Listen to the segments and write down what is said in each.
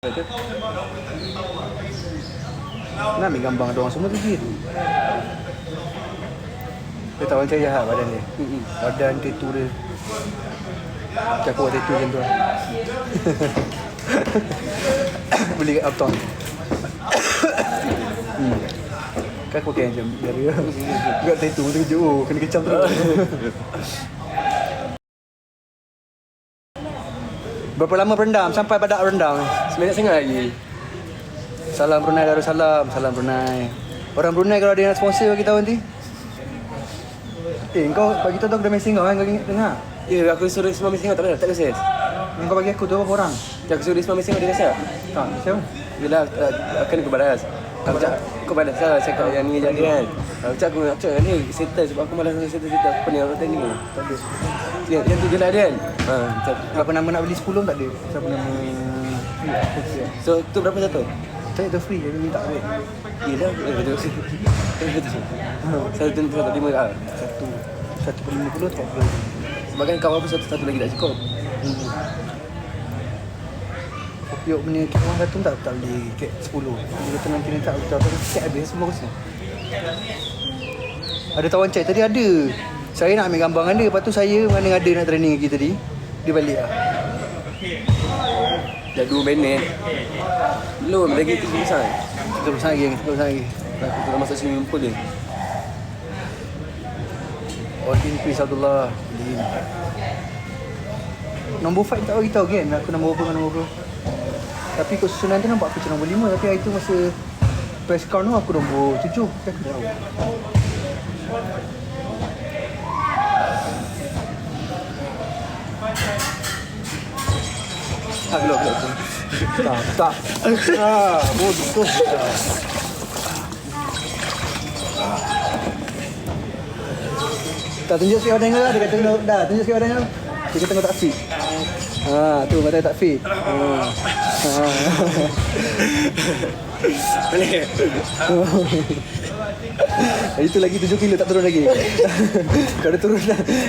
Nak ambil gambar dengan orang semua tu je Dia tahu macam jahat badan dia. Mm-mm. Badan tattoo dia. Macam aku buat tattoo macam tu lah. Beli kat Uptown hmm. Kan aku pakai macam biar dia Buat tattoo tu kejut Oh kena kecam tu Berapa lama berendam? Sampai pada berendam Seminit sangat lagi. Salam Brunei Darussalam Salam Brunei Orang Brunei kalau ada nak sponsor bagi tahu nanti Eh kau bagi tahu aku dah mesej kau kan Kau ingat dengar Ya, aku suruh semua mesin tak ada, tak ada ses. Yang kau bagi aku tu berapa orang Ya, aku suruh semua mesin dia rasa. Tak siapa Bila akan aku balas. Aku cakap, kau balas lah cakap yang ni jadi kan. Aku cakap, aku nak cakap ni settle sebab aku malas nak settle settle. Apa ni orang tadi? Tak ada. Yang, yang tu je lah dia kan. Ha, macam. Berapa nama nak beli 10 tak ada Siapa nama So, tu berapa satu? Saya tu free Jadi minta duit Yelah, eh, betul. Satu tu satu lima ah. Satu Satu per lima puluh tak apa Sebab kan kawan aku satu satu lagi tak cukup. Kopiok punya kek orang kata tak tak beli kek 10 Dia kata nanti nanti tak betul Tapi kek habis semua kosong. Ada tawan cek tadi ada. Saya nak ambil gambar dengan dia. Lepas tu saya mana ada nak training lagi tadi. Dia balik lah. Dah dua minit. Belum, lagi tu besar. Kita bersama lagi Kita bersama lagi. Aku tengah masuk swimming pool dia. All in peace Abdullah. Nombor 5 tak bagi tahu kan? Aku nombor berapa dengan nombor berapa Tapi kau susunan tu nampak aku macam nombor 5 Tapi hari tu masa Press count tu aku nombor 7 Kan aku tahu. Ah, belum, belum. Tak Tak. Ah, Bodoh tu Tak tunjuk sikit badan kau lah. Dia kata tengok Dah tunjuk sikit badan kau Dia kata kau tak fit Ha, tu badan tak fit ha. ha. Boleh. Hari tu lagi 7 kilo tak turun lagi Kalau dia turun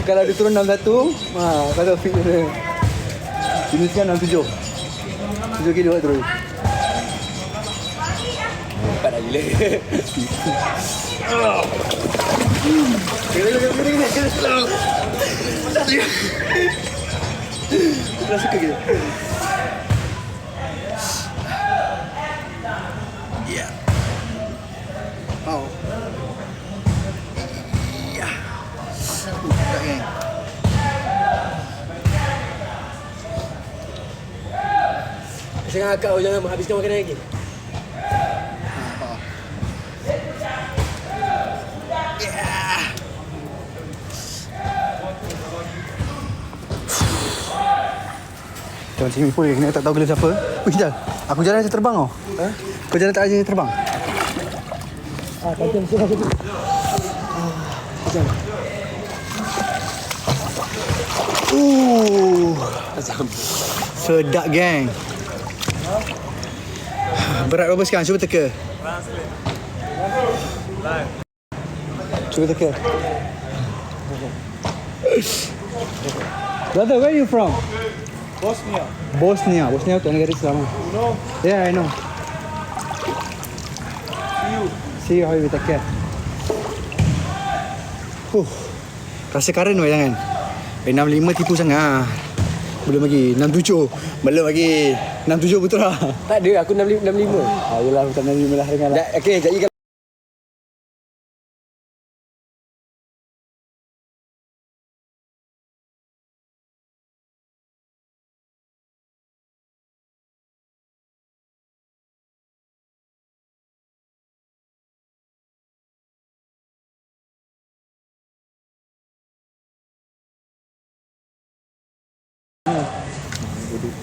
Kalau dia turun 61 ha, Kalau fit dia Ini sekarang 67 7 kilo tak turun Empat dah gila. Suka gitu Ya. Oh Ya. Uh, tak geng Jangan kau jangan habiskan makanan lagi. Macam sini pun kena tak tahu gila siapa Wih Jal Aku jalan saya terbang tau Ha? Kau jalan tak aja terbang Ah, sudah tu. Tajam. Uh, Tajam. Sedap geng Berat berapa sekarang? Cuba teka Cuba teka Brother, where are you from? Bosnia. Bosnia. Bosnia tu negara Islam. You know, Yeah, I know. see you. See you, Habib. Take care. Huh. Rasa karen weh jangan. Eh, 65 tipu sangat. ah. Belum lagi. 67. Belum lagi. 67 betul lah. Tak ada, aku 65. 65. Ah, yelah, bukan 65 lah dengan lah. Dah, okey, jadi kalau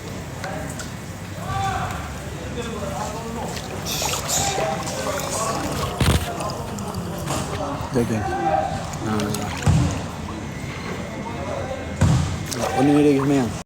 Jaga. Ha. Oh, ni dia lagi semayang.